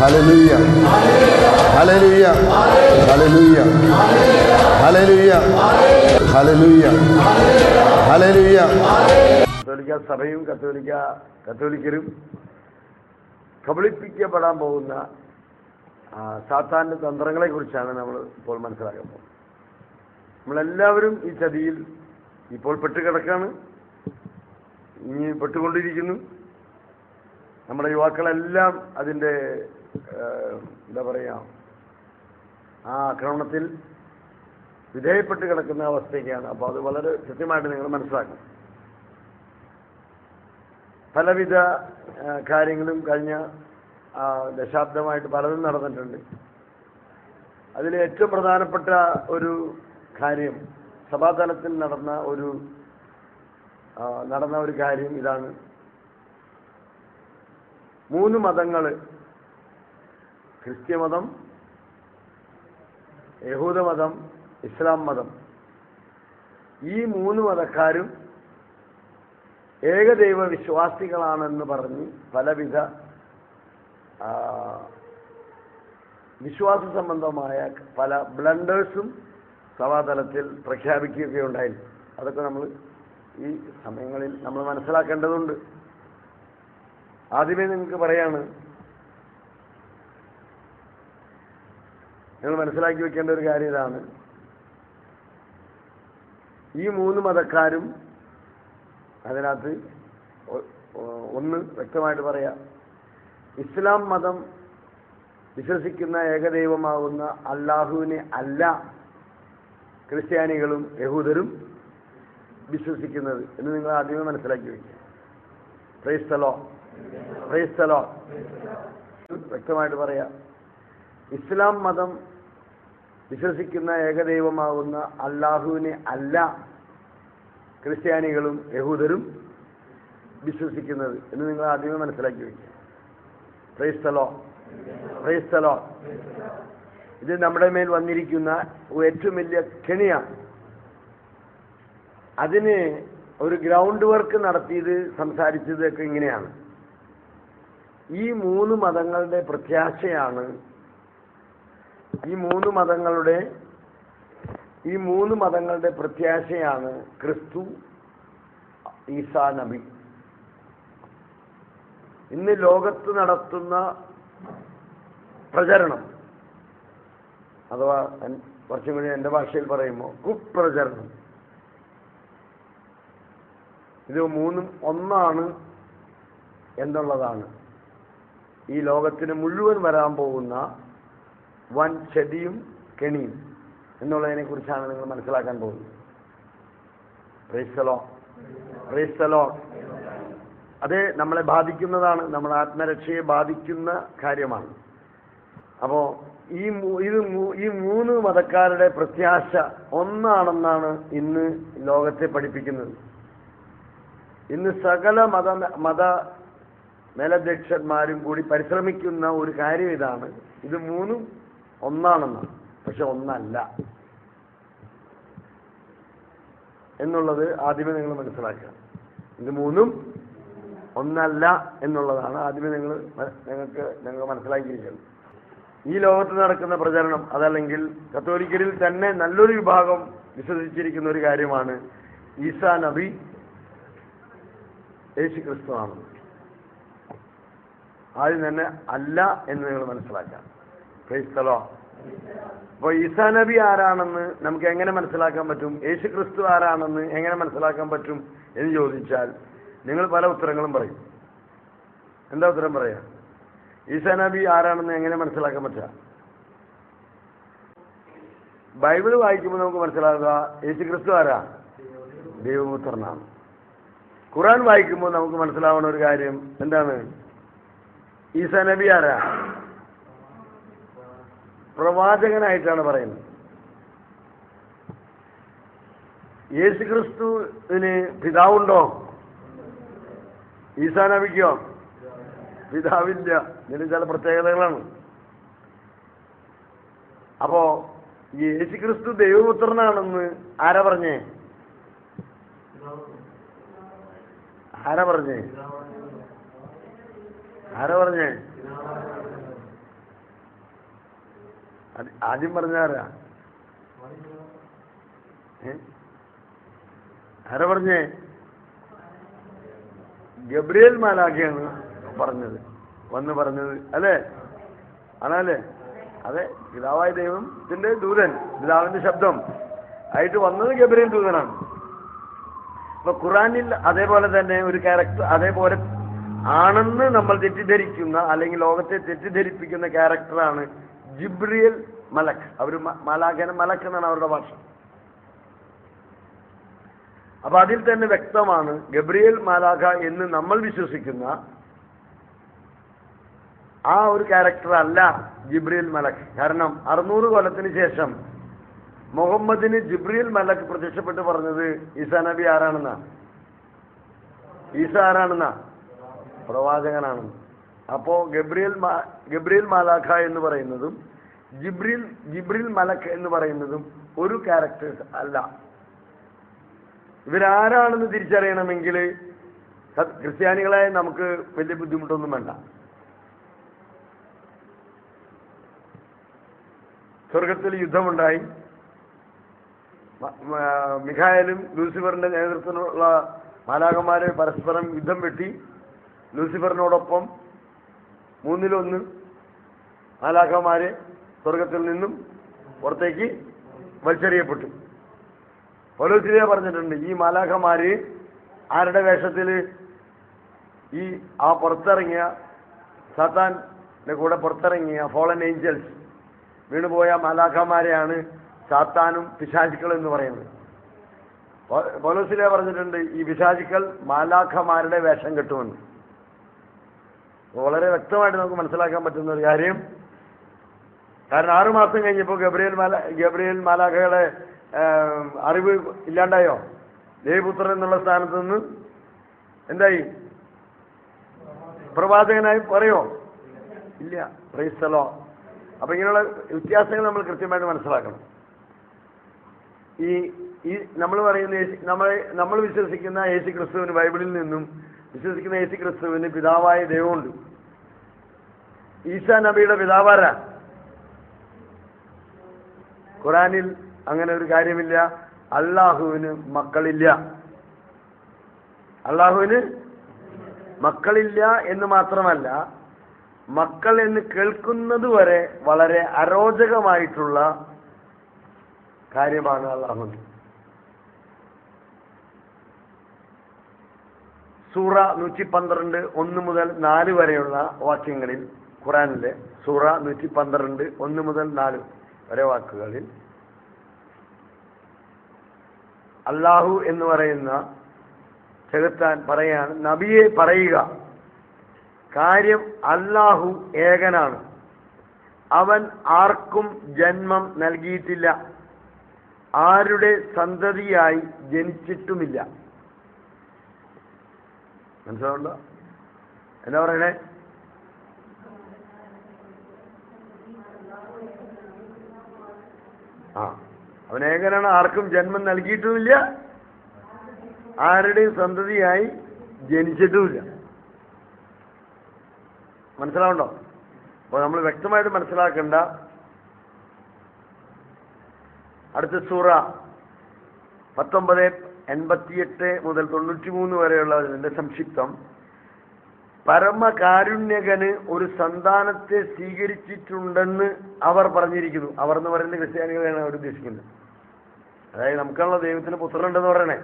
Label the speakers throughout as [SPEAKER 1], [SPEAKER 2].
[SPEAKER 1] ഹലലുയ്യ ഹലലുയ്യ ഹലലുയ്യ ഹലലുയ്യ ഹലലുയ്യ ഹലലുയ്യ കത്തോലിക്ക സഭയും കത്തോലിക്ക കത്തോലിക്കരും കബളിപ്പിക്കപ്പെടാൻ പോകുന്ന ആ, സാത്താന്റെ തന്ത്രങ്ങളെ കുറിച്ചാണ് നമ്മൾ ഇപ്പോൾ മനസ്സിലാക്കാൻ പോകുന്നത്. നമ്മളെല്ലാവരും ഈ ചതിയിൽ ഇപ്പോൾ പെട്ടുകിടക്കാണ്. ഇനി പെട്ടുകൊണ്ടിരിക്കുന്നു. നമ്മുടെ യുവാക്കളെല്ലാം അതിന്റെ എന്താ പറയുക ആ ആക്രമണത്തിൽ വിധേയപ്പെട്ട് കിടക്കുന്ന അവസ്ഥയൊക്കെയാണ്. അപ്പോൾ അത് വളരെ കൃത്യമായിട്ട് നിങ്ങൾ മനസ്സിലാക്കണം. പലവിധ കാര്യങ്ങളും കഴിഞ്ഞ ദശാബ്ദമായിട്ട് പലതും നടന്നിട്ടുണ്ട്. അതിൽ ഏറ്റവും പ്രധാനപ്പെട്ട ഒരു കാര്യം സഭാതലത്തിൽ നടന്ന ഒരു നടന്ന ഒരു കാര്യം ഇതാണ്. മൂന്ന് മതങ്ങൾ ക്രിസ്ത്യമതം യഹൂദമതം ഇസ്ലാം മതം. ഈ മൂന്ന് മതക്കാരും ഏകദൈവ വിശ്വാസികളാണെന്ന് പറഞ്ഞ് പലവിധ വിശ്വാസ സംബന്ധമായ പല ബ്ലണ്ടേഴ്സും സഭാതലത്തിൽ പ്രഖ്യാപിക്കുകയുണ്ടായിരുന്നു അതൊക്കെ നമ്മൾ ഈ സമയങ്ങളിൽ നമ്മൾ മനസ്സിലാക്കേണ്ടതുണ്ട്. ആദ്യമേ നിങ്ങൾക്ക് പറയാണ് നിങ്ങൾ മനസ്സിലാക്കി വെക്കേണ്ട ഒരു കാര്യം ഇതാണ്. ഈ മൂന്ന് മതക്കാരും അതിനകത്ത് ഒന്ന് വ്യക്തമായിട്ട് പറയാം. ഇസ്ലാം മതം വിശ്വസിക്കുന്ന ഏകദൈവമാകുന്ന അള്ളാഹുവിനെ അല്ല ക്രിസ്ത്യാനികളും യഹൂദരും വിശ്വസിക്കുന്നത് എന്ന് നിങ്ങൾ ആദ്യമേ മനസ്സിലാക്കി വയ്ക്കുക ക്രൈസ്തലോ ക്രൈസ്തലോ വ്യക്തമായിട്ട് പറയാം. ഇസ്ലാം മതം വിശ്വസിക്കുന്ന ഏകദൈവമാവുന്ന അള്ളാഹുവിനെ അല്ല ക്രിസ്ത്യാനികളും യഹൂദരും വിശ്വസിക്കുന്നത് എന്ന് നിങ്ങൾ ആദ്യമേ മനസ്സിലാക്കി വയ്ക്കുക ക്രൈസ്തലോ ക്രൈസ്തലോ ഇത് നമ്മുടെ മേൽ വന്നിരിക്കുന്ന ഏറ്റവും വലിയ കെണിയാണ്. അതിന് ഒരു ഗ്രൗണ്ട് വർക്ക് നടത്തിയത് സംസാരിച്ചതൊക്കെ ഇങ്ങനെയാണ്. ഈ മൂന്ന് മതങ്ങളുടെ പ്രത്യാശയാണ് ഈ മൂന്ന് മതങ്ങളുടെ ഈ മൂന്ന് മതങ്ങളുടെ പ്രത്യാശയാണ് ക്രിസ്തു ഈസാ നബി. ഇന്ന് ലോകത്ത് നടത്തുന്ന പ്രചരണം അഥവാ കുറച്ചും കൂടി എന്റെ ഭാഷയിൽ പറയുമ്പോൾ കുപ്രചരണം. ഇത് മൂന്നും ഒന്നാണ് എന്നുള്ളതാണ്. ഈ ലോകത്തിന് മുഴുവൻ വരാൻ പോകുന്ന വൻ ചെടിയും കെണിയും എന്നുള്ളതിനെ കുറിച്ചാണ് നിങ്ങൾ മനസ്സിലാക്കാൻ പോകുന്നത്. റീസലോ റീസലോ അത് നമ്മളെ ബാധിക്കുന്നതാണ് നമ്മുടെ ആത്മരക്ഷയെ ബാധിക്കുന്ന കാര്യമാണ്. അപ്പോൾ ഈ ഇത് ഈ മൂന്ന് മതക്കാരുടെ പ്രത്യാശ ഒന്നാണെന്നാണ് ഇന്ന് ലോകത്തെ പഠിപ്പിക്കുന്നത്. ഇന്ന് സകല മത മത മേലധ്യക്ഷന്മാരും കൂടി പരിശ്രമിക്കുന്ന ഒരു കാര്യം ഇതാണ്. ഇത് മൂന്നും ഒന്നാണെന്നാണ് പക്ഷെ ഒന്നല്ല. എന്നുള്ളത് ആദ്യമേ നിങ്ങൾ മനസ്സിലാക്കുക. ഇത് മൂന്നും ഒന്നല്ല എന്നുള്ളതാണ് ആദ്യമേ നിങ്ങൾ നിങ്ങൾക്ക് നിങ്ങൾ മനസ്സിലാക്കിയിരിക്കുന്നത്. ഈ ലോകത്ത് നടക്കുന്ന പ്രചരണം അതല്ലെങ്കിൽ കത്തോലിക്കരിൽ തന്നെ നല്ലൊരു വിഭാഗം വിശ്വസിച്ചിരിക്കുന്ന ഒരു കാര്യമാണ് ഈസാ നബി യേശു ക്രിസ്തു ആണെന്ന് ആദ്യം തന്നെ അല്ല എന്ന് നിങ്ങൾ മനസ്സിലാക്കാം ക്രൈസ്തലോ? അപ്പോൾ ഈസാ നബി ആരാണെന്ന് നമുക്ക് എങ്ങനെ മനസ്സിലാക്കാൻ പറ്റും? യേശു ക്രിസ്തു ആരാണെന്ന് എങ്ങനെ മനസ്സിലാക്കാൻ പറ്റും എന്ന് ചോദിച്ചാൽ നിങ്ങൾ പല ഉത്തരങ്ങളും പറയും. എന്താ ഉത്തരം പറയാ? ഈസാ നബി ആരാണെന്ന് എങ്ങനെ മനസ്സിലാക്കാൻ പറ്റുക ബൈബിൾ വായിക്കുമ്പോൾ നമുക്ക് മനസ്സിലാക്കുക യേശു ക്രിസ്തു ആരാ? ദൈവപുത്രനാണ്. ഖുറാൻ വായിക്കുമ്പോൾ നമുക്ക് മനസ്സിലാവുന്ന ഒരു കാര്യം എന്താണ്? ഈസാ നബി ആരാ? പ്രവാചകനായിട്ടാണ് പറയുന്നത്. യേശു ക്രിസ്തുവിന് പിതാവുണ്ടോ? ഈസാ നബിക്കോ? പിതാവില്ല. ഇതിന് ചില പ്രത്യേകതകളാണ്. അപ്പോ യേശു ക്രിസ്തു ദൈവപുത്രനാണെന്ന് ആരാ പറഞ്ഞേ? ആരാ പറഞ്ഞേ? ആരാ പറഞ്ഞേ? ആദ്യം പറഞ്ഞാരാ? ആരാ? പറഞ്ഞേ? ഗബ്രിയേൽ മാലാഖയാണ് പറഞ്ഞത്. വന്ന് പറഞ്ഞത്. അല്ലേ? ആണല്ലേ? അതെ പിതാവായ ദൈവത്തിന്റെ ദൂതൻ പിതാവിന്റെ ശബ്ദം. ആയിട്ട് വന്നത് ഗബ്രിയേൽ ദൂതനാണ്. അപ്പൊ ഖുറാനിൽ അതേപോലെ തന്നെ ഒരു ക്യാരക്ടർ അതേപോലെ ആണെന്ന് നമ്മൾ തെറ്റിദ്ധരിക്കുന്ന അല്ലെങ്കിൽ ലോകത്തെ തെറ്റിദ്ധരിപ്പിക്കുന്ന ക്യാരക്ടറാണ് ജിബ്രിയൽ മലക്ക് അവർ മലാഖന മലക് എന്നാണ് അവരുടെ ഭാഷ. അപ്പൊ അതിൽ തന്നെ വ്യക്തമാണ് ഗബ്രിയൽ മാലാഖ എന്ന് നമ്മൾ വിശ്വസിക്കുന്ന ആ ഒരു ക്യാരക്ടർ അല്ല ജിബ്രിയൽ മലക്ക് കാരണം അറുന്നൂറ് കൊല്ലത്തിന് ശേഷം മുഹമ്മദിന് ജിബ്രിയൽ മലക്ക് പ്രത്യക്ഷപ്പെട്ട് പറഞ്ഞത് ഈസാ നബി ആരാണെന്നാ? ഈസ ആരാണെന്നാ? പ്രവാചകനാണെന്ന്. അപ്പോ ഗബ്രിയൽ ഗബ്രിയൽ മാലാഖ എന്ന് പറയുന്നതും ജിബ്രിൽ ജിബ്രിൽ മലക് എന്ന് പറയുന്നതും ഒരു ക്യാരക്ടേഴ്സ് അല്ല. ഇവരാരാണെന്ന് തിരിച്ചറിയണമെങ്കിൽ ക്രിസ്ത്യാനികളായ നമുക്ക് വലിയ ബുദ്ധിമുട്ടൊന്നും വേണ്ട. സ്വർഗത്തിൽ യുദ്ധമുണ്ടായി. മിഖായലും ലൂസിഫറിന്റെ നേതൃത്വത്തിലുള്ള മാലാകന്മാരെ പരസ്പരം യുദ്ധം വെട്ടി. ലൂസിഫറിനോടൊപ്പം മൂന്നിലൊന്ന് മാലാഖമാരെ സ്വർഗത്തിൽ നിന്നും പുറത്തേക്ക് വലിച്ചെറിയപ്പെട്ടു. പൗലോസിലെ പറഞ്ഞിട്ടുണ്ട് ഈ മാലാഖമാര് ആരുടെ വേഷത്തിൽ ഈ ആ പുറത്തിറങ്ങിയ സാത്താന്റെ കൂടെ പുറത്തിറങ്ങിയ ഫോളൻ ഏഞ്ചൽസ് വീണുപോയ മാലാഖമാരെയാണ് സാത്താനും പിശാചുക്കൾ എന്ന് പറയുന്നത്. പൗലോസിലെ പറഞ്ഞിട്ടുണ്ട് ഈ പിശാചുക്കൾ മാലാഖമാരുടെ വേഷം കെട്ടുമെന്ന്. വളരെ വ്യക്തമായിട്ട് നമുക്ക് മനസ്സിലാക്കാൻ പറ്റുന്ന ഒരു കാര്യം കാരണം ആറു മാസം കഴിഞ്ഞപ്പോൾ ഗബ്രിയൽ മാല ഗബ്രിയൽ മാലാഖയുടെ അറിവ് ഇല്ലാണ്ടായോ? ദേവപുത്രൻ എന്നുള്ള സ്ഥാനത്ത് നിന്ന് എന്തായി? പ്രവാചകനായി പറയോ? ഇല്ല. പ്രൈസ്തലോ അപ്പൊ ഇങ്ങനെയുള്ള വ്യത്യാസങ്ങൾ നമ്മൾ കൃത്യമായിട്ട് മനസ്സിലാക്കണം. ഈ ഈ നമ്മൾ പറയുന്ന നമ്മൾ നമ്മൾ വിശ്വസിക്കുന്ന യേശു ക്രിസ്തുവിന് ബൈബിളിൽ നിന്നും വിശ്വസിക്കുന്ന യേശു ക്രിസ്തുവിന് പിതാവായ ദൈവമുണ്ട്. ഈശാ നബിയുടെ പിതാവാരാ? ഖുറാനിൽ അങ്ങനെ ഒരു കാര്യമില്ല. അള്ളാഹുവിന് മക്കളില്ല. അള്ളാഹുവിന് മക്കളില്ല എന്ന് മാത്രമല്ല മക്കൾ എന്ന് കേൾക്കുന്നത് വരെ വളരെ അരോചകമായിട്ടുള്ള കാര്യമാണ് അള്ളാഹു സൂറ നൂറ്റി പന്ത്രണ്ട് ഒന്ന് മുതൽ നാല് വരെയുള്ള വാക്യങ്ങളിൽ ഖുറാനിലെ സൂറ നൂറ്റി പന്ത്രണ്ട് ഒന്ന് മുതൽ നാല് വരെ വാക്കുകളിൽ അള്ളാഹു എന്ന് പറയുന്ന ചെകുത്താൻ പറയാണ് നബിയെ പറയുക. കാര്യം അല്ലാഹു ഏകനാണ്. അവൻ ആർക്കും ജന്മം നൽകിയിട്ടില്ല. ആരുടെ സന്തതിയായി ജനിച്ചിട്ടുമില്ല. മനസ്സിലാവുണ്ടോ എന്താ പറയണേ? ആ. അവൻ ഏകനാണ് ആർക്കും ജന്മം നൽകിയിട്ടുമില്ല. ആരുടെയും സന്തതിയായി ജനിച്ചിട്ടുമില്ല. മനസ്സിലാവുണ്ടോ? അപ്പോൾ നമ്മൾ വ്യക്തമായിട്ട് മനസ്സിലാക്കേണ്ട. അടുത്ത സൂറ പത്തൊമ്പത് എൺപത്തിയെട്ട് മുതൽ തൊണ്ണൂറ്റി മൂന്ന് വരെയുള്ള അതിന്റെ സംക്ഷിപ്തം. പരമകാരുണ്യകന് ഒരു സന്താനത്തെ സ്വീകരിച്ചിട്ടുണ്ടെന്ന് അവർ പറഞ്ഞിരിക്കുന്നു. അവർ എന്ന് പറയുന്നത് ക്രിസ്ത്യാനികളെയാണ് അവർ ഉദ്ദേശിക്കുന്നത്. അതായത് നമുക്കുള്ള ദൈവത്തിന് പുത്രനുണ്ടെന്ന് പറയണേ.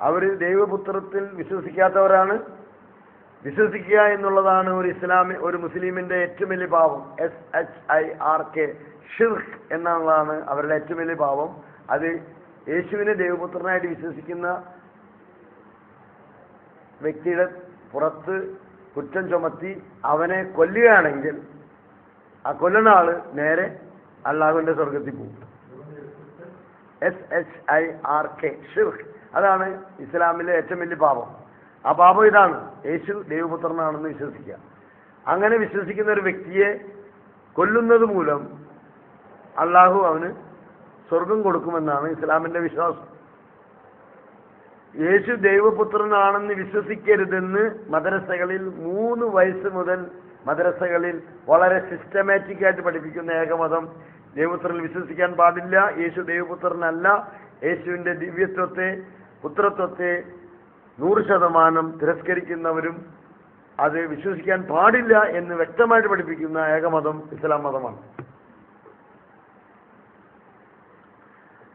[SPEAKER 1] അവർ ദൈവപുത്രത്തിൽ വിശ്വസിക്കാത്തവരാണ്. വിശ്വസിക്കുക എന്നുള്ളതാണ് ഒരു ഇസ്ലാമി ഒരു മുസ്ലിമിന്റെ ഏറ്റവും വലിയ പാവം S H I R K ഷിർക്ക് എന്നുള്ളതാണ് അവരുടെ ഏറ്റവും വലിയ പാവം അത് യേശുവിനെ ദൈവപുത്രനായിട്ട് വിശ്വസിക്കുന്ന വ്യക്തിയുടെ പുറത്ത് കുറ്റം ചുമത്തി അവനെ കൊല്ലുകയാണെങ്കിൽ ആ കൊല്ലുന്ന ആൾ നേരെ അള്ളാഹുവിന്റെ സ്വർഗത്തിൽ പോകും. S H I R K ഷിർക്ക് അതാണ് ഇസ്ലാമിലെ ഏറ്റവും വലിയ പാപം. ആ പാപം ഇതാണ്. യേശു ദൈവപുത്രനാണെന്ന് വിശ്വസിക്കുക. അങ്ങനെ വിശ്വസിക്കുന്ന ഒരു വ്യക്തിയെ കൊല്ലുന്നത് മൂലം അള്ളാഹു അവന് സ്വർഗം കൊടുക്കുമെന്നാണ് ഇസ്ലാമിന്റെ വിശ്വാസം. യേശു ദൈവപുത്രനാണെന്ന് വിശ്വസിക്കരുതെന്ന് മദ്രസകളിൽ മൂന്ന് വയസ്സ് മുതൽ മദ്രസകളിൽ വളരെ സിസ്റ്റമാറ്റിക് ആയിട്ട് പഠിപ്പിക്കുന്ന ഏകമതം ദൈവപുത്രനിൽ വിശ്വസിക്കാൻ പാടില്ല. യേശു ദൈവപുത്രനല്ല. യേശുവിന്റെ ദിവ്യത്വത്തെ പുത്രത്വത്തെ നൂറ് ശതമാനം തിരസ്കരിക്കുന്നവരും അത് വിശ്വസിക്കാൻ പാടില്ല എന്ന് വ്യക്തമായിട്ട് പഠിപ്പിക്കുന്ന ഏകമതം ഇസ്ലാം മതമാണ്.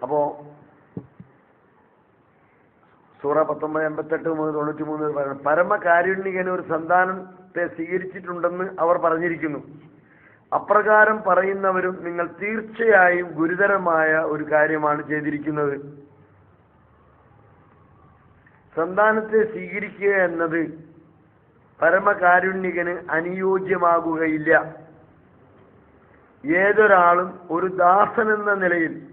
[SPEAKER 1] അപ്പോ സൂറ പത്തൊമ്പത് എൺപത്തെട്ട് മുതൽ തൊണ്ണൂറ്റി മൂന്ന് പറയുന്നത് പരമകാരുണ്യകന് ഒരു സന്താനത്തെ സ്വീകരിച്ചിട്ടുണ്ടെന്ന് അവർ പറഞ്ഞിരിക്കുന്നു. അപ്രകാരം പറയുന്നവരും നിങ്ങൾ തീർച്ചയായും ഗുരുതരമായ ഒരു കാര്യമാണ് ചെയ്തിരിക്കുന്നത്. സന്താനത്തെ സ്വീകരിക്കുക എന്നത് പരമകാരുണ്യകന് അനുയോജ്യമാകുകയില്ല. ഏതൊരാളും ഒരു ദാസൻ എന്ന നിലയിൽ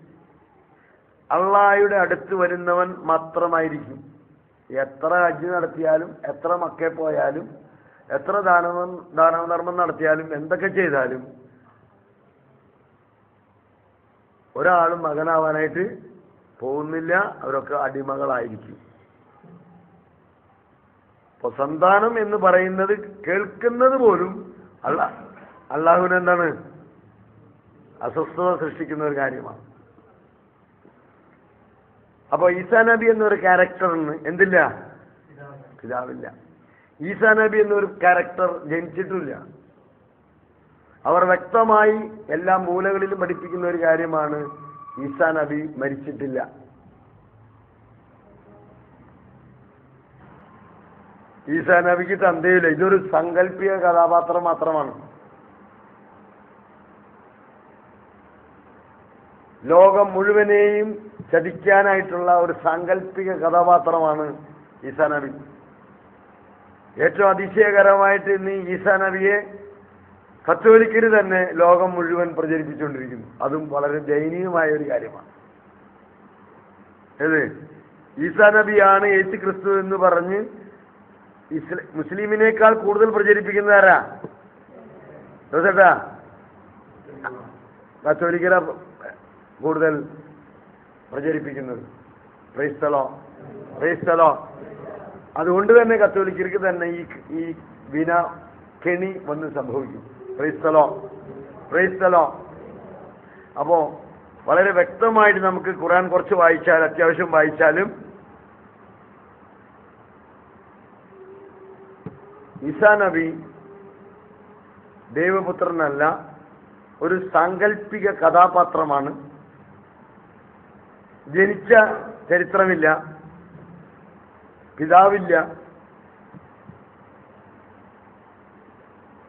[SPEAKER 1] അള്ളാഹയുടെ അടുത്ത് വരുന്നവൻ മാത്രമായിരിക്കും. എത്ര ഹജ്ജ് നടത്തിയാലും എത്ര മക്കെ പോയാലും എത്ര ദാന ദാനധർമ്മം നടത്തിയാലും എന്തൊക്കെ ചെയ്താലും ഒരാളും മകനാവാനായിട്ട് പോകുന്നില്ല അവരൊക്കെ അടിമകളായിരിക്കും. അപ്പൊ സന്താനം എന്ന് പറയുന്നത് കേൾക്കുന്നത് പോലും അല്ല അള്ളാഹുവിനെന്താണ് അസ്വസ്ഥത സൃഷ്ടിക്കുന്ന ഒരു കാര്യമാണ്. അപ്പൊ ഈസാ നബി എന്നൊരു ക്യാരക്ടറിന് എന്തില്ല? പിതാവില്ല. ഈസാ നബി എന്നൊരു ക്യാരക്ടർ ജനിച്ചിട്ടില്ല. അവർ വ്യക്തമായി എല്ലാ മൂലകളിലും പഠിപ്പിക്കുന്ന ഒരു കാര്യമാണ് ഈസാ നബി മരിച്ചിട്ടില്ല. ഈസാ നബിക്ക് തന്തയില്ല. ഇതൊരു സങ്കല്പിക കഥാപാത്രം മാത്രമാണ്. ലോകം മുഴുവനെയും ചതിക്കാനായിട്ടുള്ള ഒരു സാങ്കല്പിക കഥാപാത്രമാണ് ഈസാ നബി. ഏറ്റവും അതിശയകരമായിട്ട് ഇന്ന് ഈസാ നബിയെ കത്തോലിക്കര് തന്നെ ലോകം മുഴുവൻ പ്രചരിപ്പിച്ചുകൊണ്ടിരിക്കുന്നു. അതും വളരെ ദയനീയമായ ഒരു കാര്യമാണ്. ഏത്? ഈസാ നബിയാണ് യേശു ക്രിസ്തു എന്ന് പറഞ്ഞ് മുസ്ലിമിനേക്കാൾ കൂടുതൽ പ്രചരിപ്പിക്കുന്ന ആരാ? കത്തോലിക്കര കൂടുതൽ പ്രചരിപ്പിക്കുന്നത്. ക്രൈസ്തലോ ക്രൈസ്തലോ അതുകൊണ്ട് തന്നെ കത്തോലിക്കർക്ക് തന്നെ ഈ ഈ വിന കെണി വന്ന് സംഭവിക്കും. ക്രൈസ്തലോ ക്രൈസ്തലോ അപ്പോ വളരെ വ്യക്തമായിട്ട് നമുക്ക് ഖുറാൻ കുറച്ച് വായിച്ചാൽ അത്യാവശ്യം വായിച്ചാലും ഇസാ നബി ദൈവപുത്രനല്ല ഒരു സാങ്കല്പിക കഥാപാത്രമാണ് ജനിച്ച ചരിത്രമില്ല. പിതാവില്ല.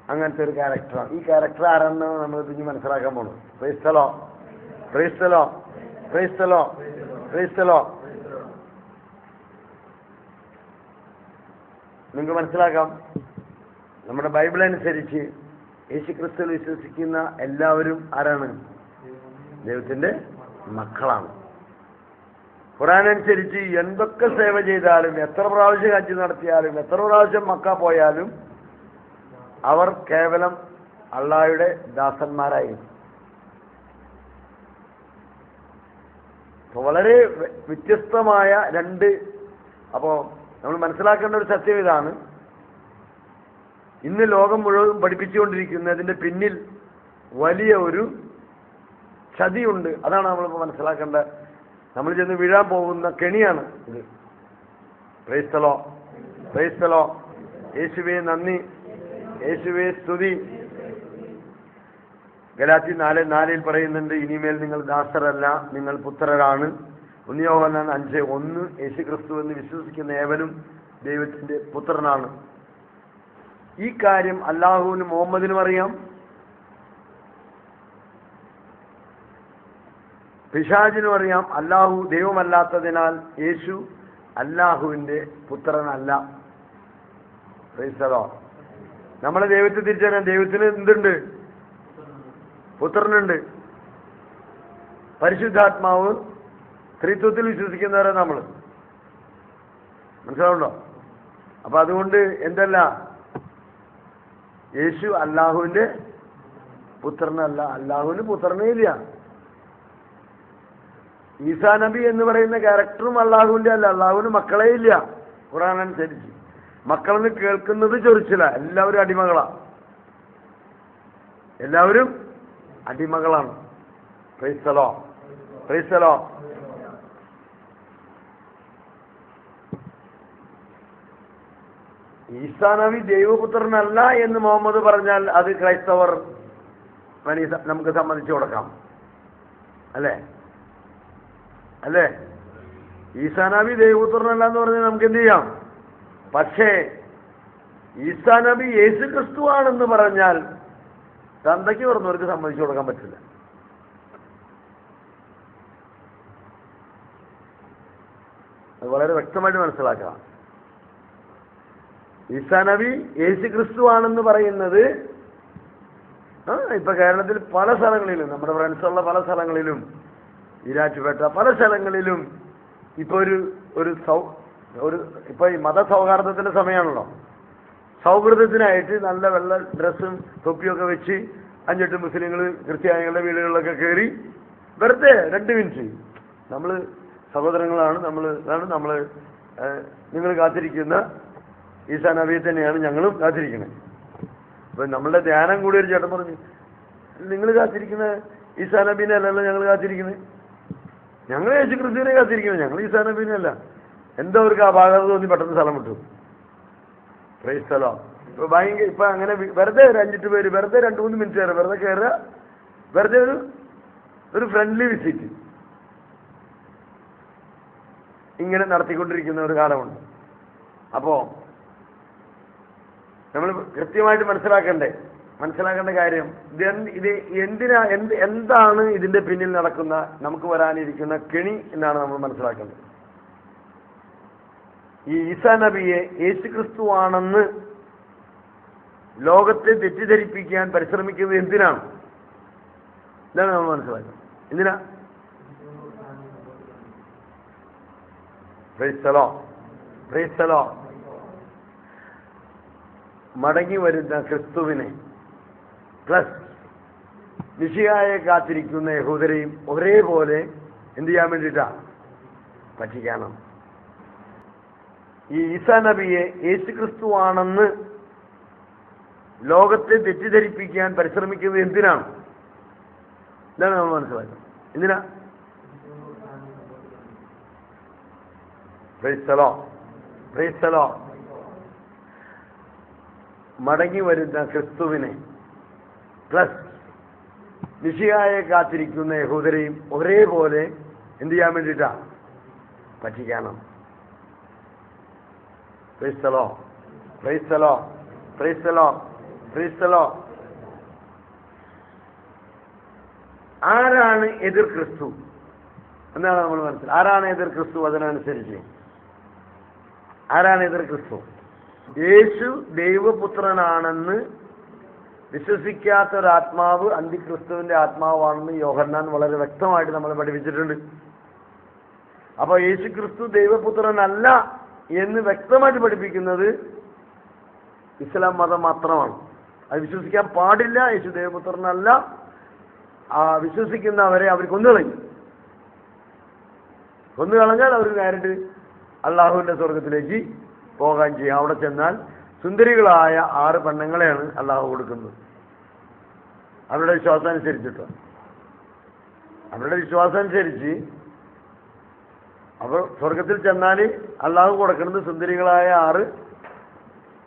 [SPEAKER 1] അങ്ങനത്തെ ഒരു ക്യാരക്ടറാണ് ഈ ക്യാരക്ടർ ആരാണെന്ന് നമ്മൾ ഇനി മനസ്സിലാക്കാൻ പോണു. ക്രൈസ്തലോ ക്രൈസ്തലോ ക്രൈസ്തലോ ക്രൈസ്തലോ നിങ്ങൾക്ക് മനസ്സിലാക്കാം. നമ്മുടെ ബൈബിൾ അനുസരിച്ച് യേശു ക്രിസ്തു വിശ്വസിക്കുന്ന എല്ലാവരും ആരാണ്? ദൈവത്തിന്റെ മക്കളാണ്. ഖുറാൻ അനുസരിച്ച് എന്തൊക്കെ സേവ ചെയ്താലും എത്ര പ്രാവശ്യം ഹജ്ജ് നടത്തിയാലും എത്ര പ്രാവശ്യം മക്ക പോയാലും അവർ കേവലം അള്ളാഹയുടെ ദാസന്മാരായിരുന്നു വളരെ വ്യ- വ്യത്യസ്തമായ രണ്ട് അപ്പോ നമ്മൾ മനസ്സിലാക്കേണ്ട ഒരു സത്യം ഇതാണ്. ഇന്ന് ലോകം മുഴുവൻ പഠിപ്പിച്ചുകൊണ്ടിരിക്കുന്നതിന്റെ പിന്നിൽ വലിയ ഒരു ചതിയുണ്ട്. അതാണ് നമ്മളിപ്പോൾ മനസ്സിലാക്കേണ്ട നമ്മൾ ചെന്ന് വീഴാൻ പോകുന്ന കെണിയാണ് ഇത്. ക്രൈസ്തലോ ക്രൈസ്തലോ യേശുവെ നന്ദി. യേശുവെ സ്തുതി. ഗലാത്തി നാല് നാലിൽ പറയുന്നുണ്ട് ഇനിമേൽ നിങ്ങൾ ദാസരല്ല നിങ്ങൾ പുത്രരാണ്. ഉന്നിയോഹനാൻ അഞ്ച് ഒന്ന് യേശു ക്രിസ്തു എന്ന് വിശ്വസിക്കുന്ന ഏവനും ദൈവത്തിന്റെ പുത്രനാണ്. ഈ കാര്യം അള്ളാഹുവിനും മുഹമ്മദിനും അറിയാം. പിശാചിനും അറിയാം അല്ലാഹു ദൈവമല്ലാത്തതിനാൽ യേശു അല്ലാഹുവിന്റെ പുത്രനല്ല. നമ്മളെ ദൈവത്തെ തിരിച്ചറിയാം ദൈവത്തിന് എന്തുണ്ട്? പുത്രനുണ്ട്. പരിശുദ്ധാത്മാവ് സ്ത്രീത്വത്തിൽ വിശ്വസിക്കുന്നവരെ നമ്മൾ മനസ്സിലാവുണ്ടോ അപ്പൊ അതുകൊണ്ട് എന്തല്ല? യേശു അല്ലാഹുവിന്റെ പുത്രനല്ല. അല്ലാഹുവിന് പുത്രനേ ഇല്ല. ഈസാ നബി എന്ന് പറയുന്ന ക്യാരക്ടറും അള്ളാഹുവിന്റെ അല്ല. അള്ളാഹുവിന് മക്കളേ ഇല്ല. ഖുറാൻ അനുസരിച്ച്. മക്കളെന്ന് കേൾക്കുന്നത് ചൊറിച്ചില്ല എല്ലാവരും അടിമകളാ. എല്ലാവരും അടിമകളാണ്. ക്രൈസ്തലോ ക്രൈസ്തലോ ഈസാ നബി ദൈവപുത്രനല്ല എന്ന് മുഹമ്മദ് പറഞ്ഞാൽ അത് ക്രൈസ്തവർ നമുക്ക് സമ്മതിച്ചു കൊടുക്കാം. അല്ലേ? അല്ലേ? ഈസാ നബി ദൈവപുത്രനല്ല എന്ന് പറഞ്ഞാൽ നമുക്ക് എന്ത് ചെയ്യാം പക്ഷേ ഈസാ നബി യേശു ക്രിസ്തു ആണെന്ന് പറഞ്ഞാൽ തന്തയ്ക്ക് പറഞ്ഞവർക്ക് സമ്മതിച്ചു കൊടുക്കാൻ പറ്റില്ല. അത് വളരെ വ്യക്തമായിട്ട് മനസ്സിലാക്കാം ഈസാ നബി യേശു ക്രിസ്തു ആണെന്ന് പറയുന്നത് ഇപ്പൊ കേരളത്തിൽ പല സ്ഥലങ്ങളിലും നമ്മുടെ ഫ്രണ്ട്സുള്ള പല സ്ഥലങ്ങളിലും ഈരാറ്റുപേട്ട പല സ്ഥലങ്ങളിലും ഇപ്പൊ ഒരു ഒരു സൗ ഒരു ഇപ്പൊ ഈ മത സൗഹാർദ്ദത്തിന്റെ സമയമാണല്ലോ. സൗഹൃദത്തിനായിട്ട് നല്ല വെള്ള ഡ്രസ്സും തൊപ്പിയൊക്കെ വെച്ച് അഞ്ചെട്ട് മുസ്ലിങ്ങൾ ക്രിസ്ത്യാനികളുടെ വീടുകളിലൊക്കെ കയറി വെറുതെ രണ്ട് മിനിറ്റ്. നമ്മൾ സഹോദരങ്ങളാണ് നമ്മൾ ഇതാണ് നമ്മൾ നിങ്ങൾ കാത്തിരിക്കുന്ന ഈസാ നബിയെ തന്നെയാണ് ഞങ്ങളും കാത്തിരിക്കുന്നത് അപ്പൊ നമ്മളുടെ ധ്യാനം കൂടി ഒരു ചേട്ടൻ പറഞ്ഞു നിങ്ങൾ കാത്തിരിക്കുന്ന ഈസാ നബീനെ അല്ലല്ലോ ഞങ്ങൾ കാത്തിരിക്കുന്നത്? ഞങ്ങൾ യേശു ക്രിസ്തുവിനെ കാത്തിരിക്കുന്നത് ഞങ്ങൾ ഈ സാനബീനല്ല എന്തോ അവർക്ക് അപാകത തോന്നി പെട്ടെന്ന് സ്ഥലം വിട്ടു. പ്രൈസ് സ്ഥലം ഇപ്പൊ ഭയങ്കര ഇപ്പൊ അങ്ങനെ വെറുതെ ഒരു അഞ്ചെട്ട് പേര് വെറുതെ രണ്ട് മൂന്ന് മിനിറ്റ് കയറുക വെറുതെ കയറുക വെറുതെ ഒരു ഒരു ഫ്രണ്ട്ലി വിസിറ്റ് ഇങ്ങനെ നടത്തിക്കൊണ്ടിരിക്കുന്ന ഒരു കാലമുണ്ട്. അപ്പോ നമ്മൾ കൃത്യമായിട്ട് മനസ്സിലാക്കണ്ടേ? മനസ്സിലാക്കേണ്ട കാര്യം ഇത് എന്ത് ഇത് എന്തിനാ എന്ത് എന്താണ് ഇതിന്റെ പിന്നിൽ നടക്കുന്ന നമുക്ക് വരാനിരിക്കുന്ന കെണി എന്നാണ് നമ്മൾ മനസ്സിലാക്കേണ്ടത്. ഈ ഈസ നബിയെ യേശു ക്രിസ്തു ആണെന്ന് ലോകത്തെ തെറ്റിദ്ധരിപ്പിക്കാൻ പരിശ്രമിക്കുന്നത് എന്തിനാണ്? ഇതാണ് നമ്മൾ മനസ്സിലാക്കുന്നത് എന്തിനാ? പ്രൈസ്തലോ പ്രൈസ്തലോ മടങ്ങി വരുന്ന ക്രിസ്തുവിനെ പ്ലസ് നിശിയായെ കാത്തിരിക്കുന്ന യഹൂദരെയും ഒരേപോലെ എന്ത് ചെയ്യാൻ വേണ്ടിയിട്ടാ? പറ്റിക്കണം. ഈ ഈസാ നബിയെ യേശു ക്രിസ്തു ആണെന്ന് ലോകത്തെ തെറ്റിദ്ധരിപ്പിക്കാൻ പരിശ്രമിക്കുന്നത് എന്തിനാണ്? ഇതാണ് നമ്മൾ മനസ്സിലാക്കുന്നത്. എന്തിനാ? പ്രൈസ്തലോ പ്രൈസ്തലോ മടങ്ങി വരുന്ന ക്രിസ്തുവിനെ പ്ലസ് മിഷിയായെ കാത്തിരിക്കുന്ന യഹൂദരെയും ഒരേപോലെ എന്ത് ചെയ്യാൻ വേണ്ടിയിട്ടാ? പറ്റിക്കണം. ക്രൈസ്തലോ ക്രൈസ്തലോ ക്രൈസ്തലോ ക്രൈസ്തലോ ആരാണ് എതിർ ക്രിസ്തു? എന്നാണ് നമ്മൾ മനസ്സിൽ ആരാണ് എതിർ ക്രിസ്തു? അതിനനുസരിച്ച്. ആരാണ് എതിർ ക്രിസ്തു? യേശു ദൈവപുത്രനാണെന്ന് വിശ്വസിക്കാത്ത ഒരു ആത്മാവ് അന്തിക്രിസ്തുവിന്റെ ആത്മാവാണെന്ന് യോഹന്നാൻ വളരെ വ്യക്തമായിട്ട് നമ്മൾ പഠിപ്പിച്ചിട്ടുണ്ട്. അപ്പൊ യേശു ക്രിസ്തു ദൈവപുത്രനല്ല എന്ന് വ്യക്തമായിട്ട് പഠിപ്പിക്കുന്നത് ഇസ്ലാം മതം മാത്രമാണ്. അത് വിശ്വസിക്കാൻ പാടില്ല യേശു ദൈവപുത്രനല്ല. ആ വിശ്വസിക്കുന്നവരെ അവർ കൊന്നുകളഞ്ഞു കൊന്നുകളഞ്ഞാൽ അവർ നേരിട്ട് അള്ളാഹുവിന്റെ സ്വർഗത്തിലേക്ക് പോകാൻ ചെയ്യും. അവിടെ ചെന്നാൽ സുന്ദരികളായ ആറ് പെണ്ണുങ്ങളെയാണ് അള്ളാഹു കൊടുക്കുന്നത്. അവരുടെ വിശ്വാസം അനുസരിച്ചിട്ട്. അവരുടെ വിശ്വാസം അനുസരിച്ച് അവർ സ്വർഗത്തിൽ ചെന്നാൽ അള്ളാഹു കൊടുക്കുന്നത് സുന്ദരികളായ ആറ്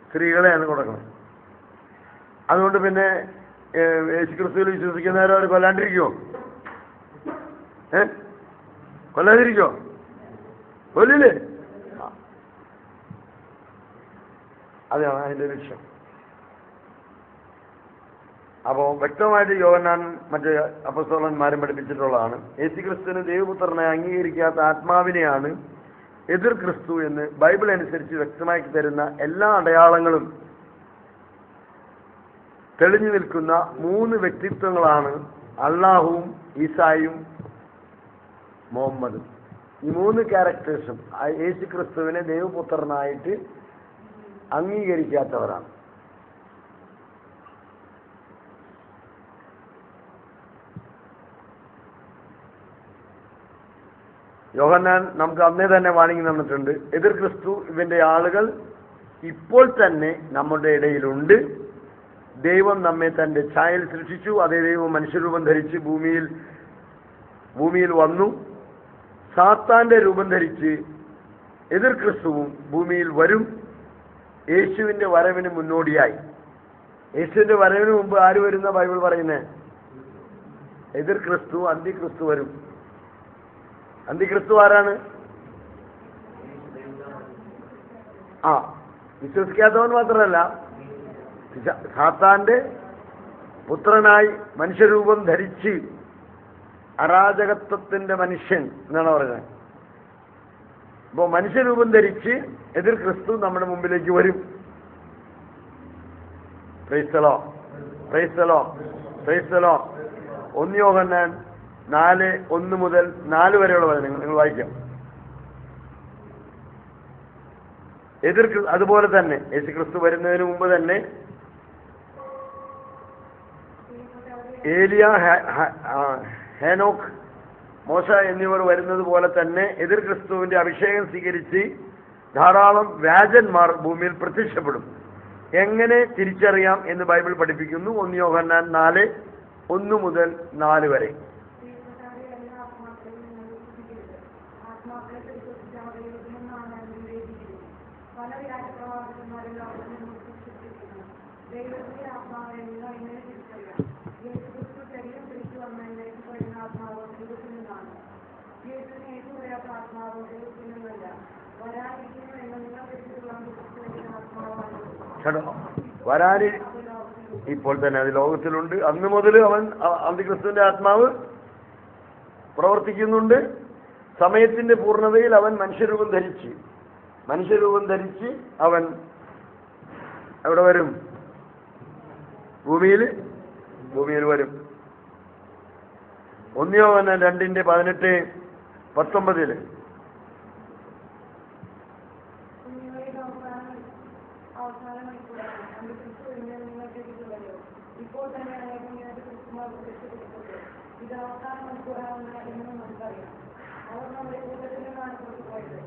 [SPEAKER 1] സ്ത്രീകളെയാണ് കൊടുക്കുന്നത്. അതുകൊണ്ട് പിന്നെ യേശു ക്രിസ്തുവിൽ വിശ്വസിക്കുന്നവരെ അവർ കൊല്ലാണ്ടിരിക്കുമോ ഏ? കൊല്ലാതിരിക്കോ കൊല്ലില്ലേ ആ. അതാണ് അതിന്റെ ലക്ഷ്യം. അപ്പോൾ വ്യക്തമായിട്ട് യോഗനാൻ മറ്റ് അപസോളന്മാരും പഠിപ്പിച്ചിട്ടുള്ളതാണ് യേശു ക്രിസ്തുവിന് ദൈവപുത്രനെ അംഗീകരിക്കാത്ത ആത്മാവിനെയാണ് എതിർ ക്രിസ്തു എന്ന് ബൈബിൾ അനുസരിച്ച് വ്യക്തമാക്കി തരുന്ന എല്ലാ അടയാളങ്ങളും തെളിഞ്ഞു നിൽക്കുന്ന മൂന്ന് വ്യക്തിത്വങ്ങളാണ് അള്ളാഹുവും ഈസായും മുഹമ്മദും. ഈ മൂന്ന് ക്യാരക്ടേഴ്സും യേശു ക്രിസ്തുവിനെ ദൈവപുത്രനായിട്ട് അംഗീകരിക്കാത്തവരാണ്. യോഹന്നാൻ നമുക്ക് അന്നേ തന്നെ വാണിംഗ് തന്നിട്ടുണ്ട്. എതിർ ക്രിസ്തു ഇവന്റെ ആളുകൾ ഇപ്പോൾ തന്നെ നമ്മുടെ ഇടയിലുണ്ട്. ദൈവം നമ്മെ തന്റെ ഛായയിൽ സൃഷ്ടിച്ചു. അതേ ദൈവം മനുഷ്യരൂപം ധരിച്ച് ഭൂമിയിൽ ഭൂമിയിൽ വന്നു. സാത്താന്റെ രൂപം ധരിച്ച് എതിർ ക്രിസ്തുവും ഭൂമിയിൽ വരും. യേശുവിന്റെ വരവിന് മുന്നോടിയായി. യേശുവിന്റെ വരവിന് മുമ്പ് ആര് വരുന്ന ബൈബിൾ പറയുന്നത് എതിർ ക്രിസ്തു അന്തിക്രിസ്തു വരും. അന്തിക്രിസ്തു ആരാണ്? ആ വിശ്വസിക്കാത്തവൻ മാത്രമല്ല സാത്താന്റെ പുത്രനായി മനുഷ്യരൂപം ധരിച്ച് അരാജകത്വത്തിന്റെ മനുഷ്യൻ എന്നാണ് പറയുന്നത്. അപ്പോ മനുഷ്യരൂപം ധരിച്ച് എതിർ ക്രിസ്തു നമ്മുടെ മുമ്പിലേക്ക് വരും. ക്രൈസ്തലോ ക്രൈസ്തലോ ക്രൈസ്തലോ ഒന്ന് യോഹന്നാൻ നാല് ഒന്ന് മുതൽ നാല് വരെയുള്ള വചനങ്ങൾ. നിങ്ങൾ വായിക്കാം. എതിർ അതുപോലെ തന്നെ യേശു ക്രിസ്തു വരുന്നതിന് മുമ്പ് തന്നെ ഏലിയ ഹേനോക്ക് മോശ എന്നിവർ വരുന്നത് പോലെ തന്നെ എതിർ ക്രിസ്തുവിന്റെ അഭിഷേകം സ്വീകരിച്ച് ധാരാളം വ്യാജന്മാർ ഭൂമിയിൽ പ്രത്യക്ഷപ്പെടും. എങ്ങനെ തിരിച്ചറിയാം എന്ന് ബൈബിൾ പഠിപ്പിക്കുന്നു. ഒന്ന് യോഹന്നാൻ നാല് ഒന്ന് മുതൽ നാല് വരെ
[SPEAKER 2] പ്രിയപ്പെട്ടവരെ എല്ലാ ആത്മാക്കളെയും നിങ്ങൾ വിശ്വസിക്കരുത് ആത്മാക്കളെ പരിശോധിച്ചാൽ ദൈവത്തിനും നാം വിവേചിക്കുന്നു പല വ്യാജപ്രവാചകന്മാരും ലോകത്തിൽ നിന്ന് സൃഷ്ടിച്ചിരിക്കുന്നു ദൈവത്തിന്റെ ആത്മാവെ നിങ്ങൾ എങ്ങനെ തിരിച്ചറിയാം യേശുക്രിസ്തു ശരീരം പിടിച്ചു വന്ന എന്നേക്ക് പറയുന്ന ആത്മാവ് ദൈവത്തിൽ നിന്നാണ് യേശുവിന് ഏറ്റുപറയാത്ത ആത്മാവ് ദൈവത്തിൽ നിന്നല്ല വരാനിരിക്കുന്നു എന്ന് നിങ്ങൾ വെച്ചിട്ടുള്ള ക്രിസ്തുവിന്റെ
[SPEAKER 1] കേട്ടോ വരാന് ഇപ്പോൾ തന്നെ അത് ലോകത്തിലുണ്ട്. അന്ന് മുതൽ അവൻ അന്തിക്രിസ്തുവിന്റെ ആത്മാവ് പ്രവർത്തിക്കുന്നുണ്ട്. സമയത്തിന്റെ പൂർണതയിൽ അവൻ മനുഷ്യരൂപം ധരിച്ച് മനുഷ്യരൂപം ധരിച്ച് അവൻ എവിടെ വരും? ഭൂമിയിൽ ഭൂമിയിൽ വരും. ഒന്നിയോ വന്ന രണ്ടിന്റെ പതിനെട്ട് പത്തൊമ്പതിൽ
[SPEAKER 2] കുഞ്ഞുങ്ങളുടെ അവസാനം അവസാന മണിക്കൂറാണ് അന്ന് ക്രിസ്തു വരുന്നത് നിങ്ങൾ കേട്ടിട്ടുള്ളല്ലോ ഇപ്പോൾ തന്നെ അനേകം ഇങ്ങനത്തെ ക്രിസ്തുമാർ പ്രത്യക്ഷപ്പെട്ടിട്ടുണ്ട് ഇത് അവസാന മണിക്കൂറാണെന്ന് എന്ന് നമുക്കറിയാം അവർ നമ്മുടെ കൂട്ടത്തിൽ നിന്നാണ് പുറത്തു പോയത്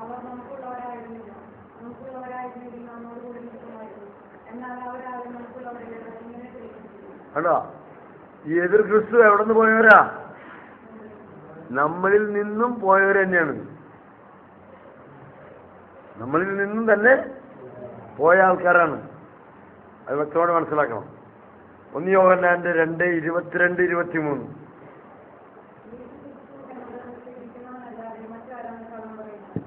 [SPEAKER 2] അവർ നമുക്കുള്ളവരായിരുന്നില്ല നമുക്കുള്ളവരായിരുന്നെങ്കിൽ നമ്മോട് കൂടി നിൽക്കുമായിരുന്നു എന്നാൽ അവരാരും നമുക്കുള്ളവരല്ല ഇങ്ങനെ തെളിയിച്ചിരിക്കുന്നു
[SPEAKER 1] കണ്ടോ ഈ എതിർ ക്രിസ്തു എവിടെ നിന്ന് പോയവരാ? നമ്മളിൽ നിന്നും പോയവർ തന്നെയാണ്. നമ്മളിൽ നിന്നും തന്നെ പോയ ആൾക്കാരാണ്. അത് വ്യക്തമായിട്ട് മനസ്സിലാക്കണം. ഒന്ന് യോഹന്നാന്റെ രണ്ട് ഇരുപത്തിരണ്ട് ഇരുപത്തിമൂന്ന്
[SPEAKER 2] ക്ഷമിക്കുന്നവനല്ലാതെ മറ്റാരാണ് കള്ളം പറയുന്നത്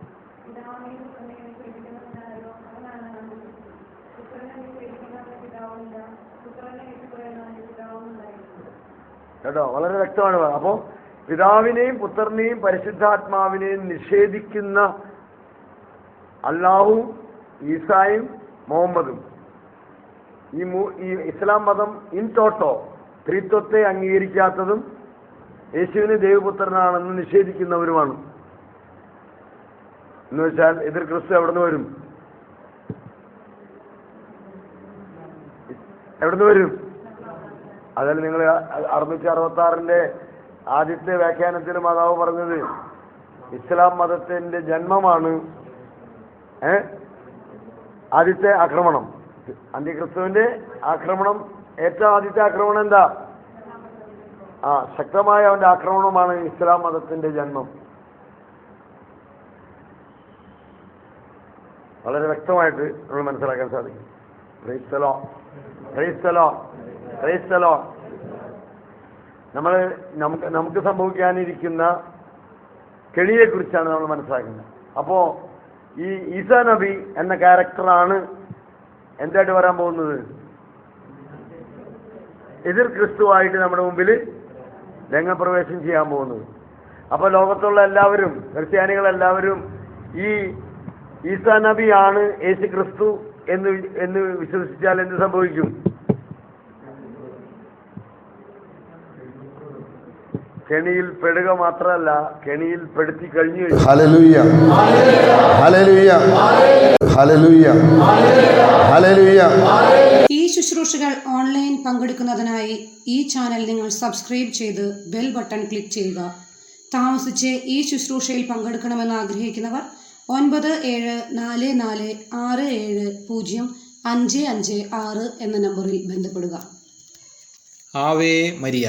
[SPEAKER 2] പിതാവിനെയും പുത്രനെയും ക്ഷമിക്കുന്നവനാരോ അവനാണ് നന്ദി പുത്രനെ ക്ഷമിക്കുന്നവന്റെ പിതാവുമില്ല പുത്രനെ ഏറ്റുപറയുന്നവന്റെ പിതാവുമില്ലായിരുന്നു
[SPEAKER 1] കേട്ടോ? വളരെ വ്യക്തമാണ്. അപ്പോ പിതാവിനെയും പുത്രനെയും പരിശുദ്ധാത്മാവിനെയും നിഷേധിക്കുന്ന അള്ളാഹു ഈസായും മുഹമ്മദും. ഈ ഈ ഇസ്ലാം മതം ഇൻ ടോട്ടോ സ്ത്രീത്വത്തെ അംഗീകരിക്കാത്തതും യേശുവിന് ദൈവപുത്രനാണെന്ന് നിഷേധിക്കുന്നവരുമാണ്. എന്ന് വെച്ചാൽ എതിർ ക്രിസ്തു എവിടുന്ന് വരും? എവിടുന്ന് വരും? അതിൽ നിങ്ങൾ അറുന്നൂറ്റി അറുപത്തി ആറിന്റെ ആദ്യത്തെ വ്യാഖ്യാനത്തിൽ മാതാവ് പറഞ്ഞത് ഇസ്ലാം മതത്തിന്റെ ജന്മമാണ് ഏ? ആദ്യത്തെ ആക്രമണം. അന്ത്യക്രിസ്തുവിന്റെ ആക്രമണം ഏറ്റവും ആദ്യത്തെ ആക്രമണം എന്താ? ആ ശക്തമായ അവന്റെ ആക്രമണമാണ് ഇസ്ലാം മതത്തിന്റെ ജന്മം. വളരെ വ്യക്തമായിട്ട് നമ്മൾ മനസ്സിലാക്കാൻ സാധിക്കും. ക്രൈസ്തലോ ക്രൈസ്തലോ ക്രൈസ്തലോ നമ്മൾ നമുക്ക് നമുക്ക് സംഭവിക്കാനിരിക്കുന്ന കെണിയെക്കുറിച്ചാണ് നമ്മൾ മനസ്സിലാക്കുന്നത്. അപ്പോ ഈ ഈസ നബി എന്ന ക്യാരക്ടറാണ് എന്തായിട്ട് വരാൻ പോകുന്നത്? എതിർ ക്രിസ്തുവായിട്ട് നമ്മുടെ മുമ്പിൽ രംഗപ്രവേശം ചെയ്യാൻ പോകുന്നത്. അപ്പോൾ ലോകത്തുള്ള എല്ലാവരും ക്രിസ്ത്യാനികളെല്ലാവരും ഈ ഈസ നബിയാണ് യേശു ക്രിസ്തു എന്ന് എന്ന് വിശ്വസിച്ചാൽ എന്ത് സംഭവിക്കും? കെണിയിൽ പെടുക മാത്രമല്ല കെണിയിൽ പെടുത്തി കഴിഞ്ഞു
[SPEAKER 3] ഹലലുയ്യ ഹലലുയ്യ ഹലലുയ്യ ഹലലുയ്യ
[SPEAKER 4] ഈ ശുശ്രൂഷകൾ ഓൺലൈൻ പങ്കെടുക്കുന്നതിനായി ഈ ചാനൽ നിങ്ങൾ സബ്സ്ക്രൈബ് ചെയ്ത് ബെൽ ബട്ടൺ ക്ലിക്ക് ചെയ്യുക. താമസിച്ച് ഈ ശുശ്രൂഷയിൽ പങ്കെടുക്കണമെന്ന് ആഗ്രഹിക്കുന്നവർ ഒൻപത് ഏഴ് നാല് നാല് ആറ് ഏഴ് പൂജ്യം അഞ്ച് അഞ്ച് ആറ് എന്ന നമ്പറിൽ ബന്ധപ്പെടുക.
[SPEAKER 5] Ave Maria.